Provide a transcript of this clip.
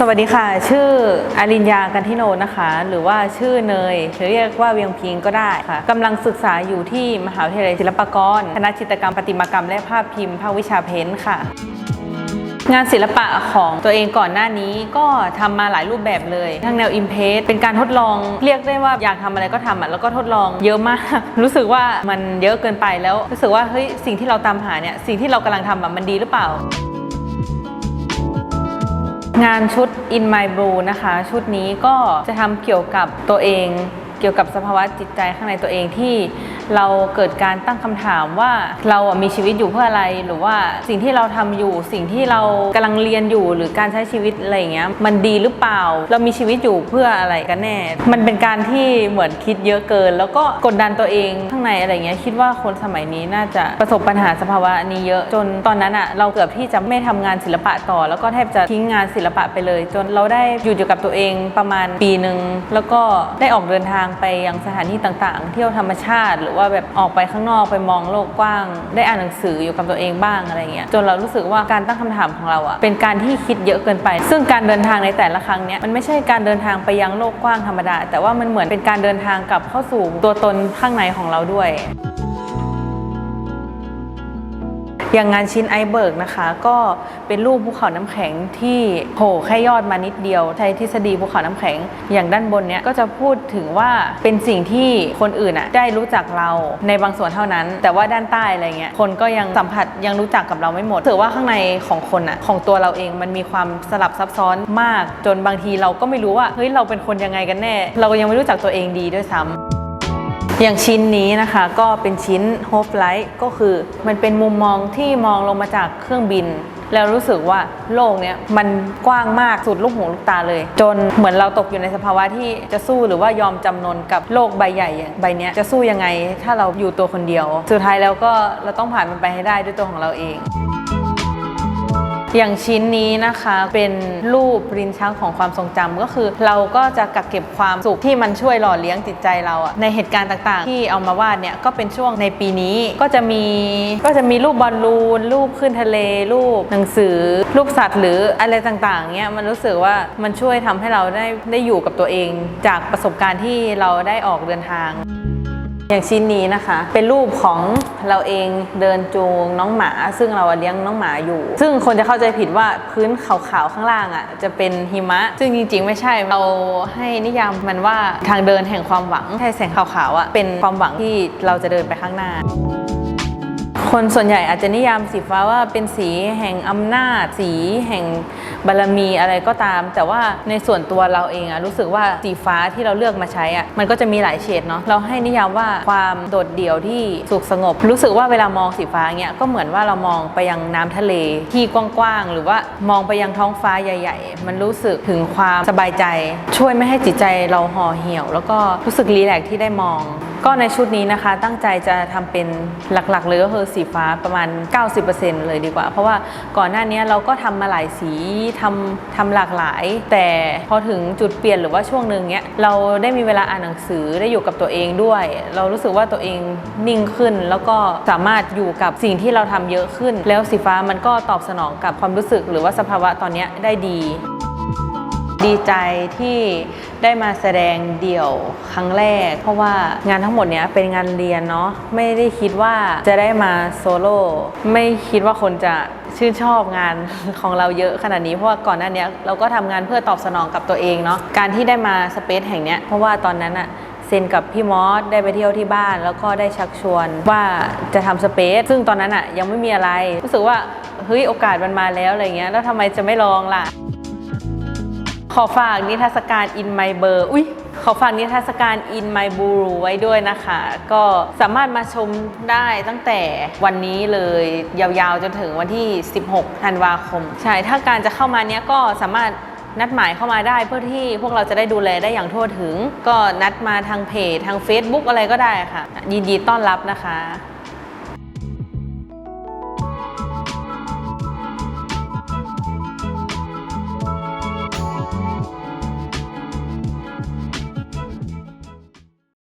สวัสดีค่ะ ชื่ออริญญากันทิโนนะคะ หรือว่าชื่อเนยหรือเรียกว่าเวียงพิงก็ได้ค่ะกำลังศึกษาอยู่ที่มหาวิทยาลัยศิลปากรคณะจิตรกรรมประติมากรรม และภาพพิมพ์ภาควิชาเพ้นท์ค่ะงานศิลปะของตัวเองก่อนหน้านี้ก็ทำมาหลายรูปแบบเลย ทั้งแนวอิมเพสเป็นการทดลองเรียกได้ว่าอยากทำอะไรก็ทำอะแล้วก็ทดลองเยอะมาก รู้สึกว่ามันเยอะเกินไปแล้วรู้สึกว่าเฮ้ยสิ่งที่เราตามหาเนี่ยสิ่งที่เรากำลังทำอะมันดีหรือเปล่า งานชุด In My Blue นะคะ ชุดนี้ก็จะทำเกี่ยวกับตัวเอง เกี่ยวกับสภาวะจิตใจข้างในตัวเองที่ เราเกิดการตั้งคำถามว่าเราอะมีชีวิตอยู่เพื่ออะไร หรือว่าสิ่งที่เราทำอยู่ สิ่งที่เรากำลังเรียนอยู่ หรือการใช้ชีวิตอะไรเงี้ย มันดีหรือเปล่า เรามีชีวิตอยู่เพื่ออะไรกันแน่ มันเป็นการที่เหมือนคิดเยอะเกิน แล้วก็กดดันตัวเองข้างในอะไรเงี้ย คิดว่าคนสมัยนี้น่าจะประสบปัญหาสภาวะนี้เยอะ จนตอนนั้นอะเราเกือบที่จะไม่ทำงานศิลปะต่อ แล้วก็แทบจะทิ้งงานศิลปะไปเลย จนเราได้อยู่อยู่กับตัวเองประมาณปีหนึ่งแล้วก็ได้ออกเดินทางไปยังสถานที่ต่างๆ เที่ยวธรรมชาติหรือว่าแบบออกไปข้างนอกไปมองโลกกว้าง ได้อ่านหนังสืออยู่กับตัวเองบ้างอะไรเงี้ยจนเรารู้สึกว่าการตั้งคำถามของเราอะเป็นการที่คิดเยอะเกินไป ซึ่งการเดินทางในแต่ละครั้งเนี้ยมันไม่ใช่การเดินทางไปยังโลกกว้างธรรมดา แต่ว่ามันเหมือนเป็นการเดินทางกลับเข้าสู่ตัวตนข้างในของเราด้วย อย่างงานชิ้นไอเบิร์กนะคะ ก็เป็นรูปภูเขาน้ำแข็งที่โผล่แค่ยอดมานิดเดียวใช้ทฤษฎีภูเขาน้ำแข็งอย่างด้านบนเนี้ยก็จะพูดถึงว่าเป็นสิ่งที่คนอื่นอะได้รู้จักเราในบางส่วนเท่านั้น แต่ว่าด้านใต้อะไรเงี้ยคนก็ยังสัมผัสยังรู้จักกับเราไม่หมดถือว่าข้างในของคนอะของตัวเราเองมันมีความสลับซับซ้อนมาก จนบางทีเราก็ไม่รู้ว่าเฮ้ยเราเป็นคนยังไงกันแน่ เรายังไม่รู้จักตัวเองดีด้วยซ้ำ อย่างชิ้นนี้นะคะก็เป็นชิ้น Hope Light ก็คือมันเป็นมุมมองที่มองลงมาจากเครื่องบิน แล้วรู้สึกว่าโลกเนี้ยมันกว้างมากสุดลูกหูลูกตาเลย จนเหมือนเราตกอยู่ในสภาวะที่จะสู้หรือว่ายอมจำนนกับโลกใบใหญ่อย่างใบเนี้ยจะสู้ยังไงถ้าเราอยู่ตัวคนเดียว สุดท้ายแล้วก็เราต้องผ่านมันไปให้ได้ด้วยตัวของเราเอง อย่างชิ้นนี้นะคะเป็นรูปรินชักของความทรงจำก็คือ เราก็จะกักเก็บความสุขที่มันช่วยหล่อเลี้ยงจิตใจเราอะในเหตุการณ์ต่างๆ ที่เอามาวาดเนี่ยก็เป็นช่วงในปีนี้ก็จะมีก็จะมีรูปบอลลูน รูปขึ้นทะเล รูปหนังสือ รูปสัตว์หรืออะไรต่างๆเนี่ยมันรู้สึกว่ามันช่วยทำให้เราได้ได้อยู่กับตัวเองจากประสบการณ์ที่เราได้ออกเดินทาง อย่างชิ้นนี้นะคะ เป็นรูปของ เราเองเดินจูงน้องหมา ซึ่งเราเลี้ยงน้องหมาอยู่ ซึ่งคนจะเข้าใจผิดว่าพื้นขาวๆข้างล่างอะจะเป็นหิมะ ซึ่งจริงๆ ไม่ใช่เราให้นิยามมันว่าทางเดินแห่งความหวังให้แสงขาวๆอะเป็นความหวังที่เราจะเดินไปข้างหน้าคนส่วนใหญ่อาจจะนิยามสีฟ้าว่าเป็นสีแห่งอำนาจ สีแห่ง บารมีอะไรก็ตาม แต่ว่าในส่วนตัวเราเองอะรู้สึกว่าสีฟ้าที่เราเลือกมาใช้อะมันก็จะมีหลายเฉดเนาะเราให้นิยามว่าความโดดเดี่ยวที่สุขสงบ รู้สึกว่าเวลามองสีฟ้าเงี้ยก็เหมือนว่าเรามองไปยังน้ำทะเลที่กว้างๆหรือว่ามองไปยังท้องฟ้าใหญ่ ๆ มันรู้สึกถึงความสบายใจ ช่วยไม่ให้จิตใจเราห่อเหี่ยว แล้วก็รู้สึกรีแลกที่ได้มอง ก็ในชุดนี้นะคะตั้งใจจะทำเป็นหลักๆเลยก็คือสีฟ้าประมาณ 90%เลยดีกว่า เพราะว่าก่อนหน้านี้เราก็ทำมาหลายสีทำทำหลากหลาย แต่พอถึงจุดเปลี่ยนหรือว่าช่วงหนึ่งเนี้ยเราได้มีเวลาอ่านหนังสือได้อยู่กับตัวเองด้วย เรารู้สึกว่าตัวเองนิ่งขึ้น แล้วก็สามารถอยู่กับสิ่งที่เราทำเยอะขึ้น แล้วสีฟ้ามันก็ตอบสนองกับความรู้สึกหรือว่าสภาวะตอนนี้ได้ดี ดีใจที่ ได้มาแสดงเดี่ยวครั้งแรก เพราะว่างานทั้งหมดเนี้ยเป็นงานเรียนเนาะไม่ได้คิดว่าจะได้มาโซโล่ไม่คิดว่าคนจะชื่นชอบงานของเราเยอะขนาดนี้เพราะว่าก่อนหน้านี้เราก็ทำงานเพื่อตอบสนองกับตัวเองเนาะการที่ได้มาสเปซแห่งเนี้ยเพราะว่าตอนนั้นอะเซ็นกับพี่มอสได้ไปเที่ยวที่บ้าน แล้วก็ได้ชักชวนว่าจะทำสเปซซึ่งตอนนั้นอะยังไม่มีอะไร รู้สึกว่าเฮ้ยโอกาสมันมาแล้วอะไรเงี้ยแล้วทำไมจะไม่ลองล่ะ ขอฝากนิทรรศการ In My b u r อุ้ยขอฝากนิทรรศการ In My b u r ไว้ด้วยนะคะ ก็สามารถมาชมได้ตั้งแต่วันนี้เลยยาวๆ จนถึงวันที่ 16 ธันวาคม ใช่ ถ้าการจะเข้ามาเนี้ยก็สามารถนัดหมายเข้ามาได้เพื่อที่พวกเราจะได้ดูแลได้อย่างทั่วถึง ก็นัดมาทางเพจทาง Facebook อะไรก็ได้ค่ะ ยินดีต้อนรับนะคะ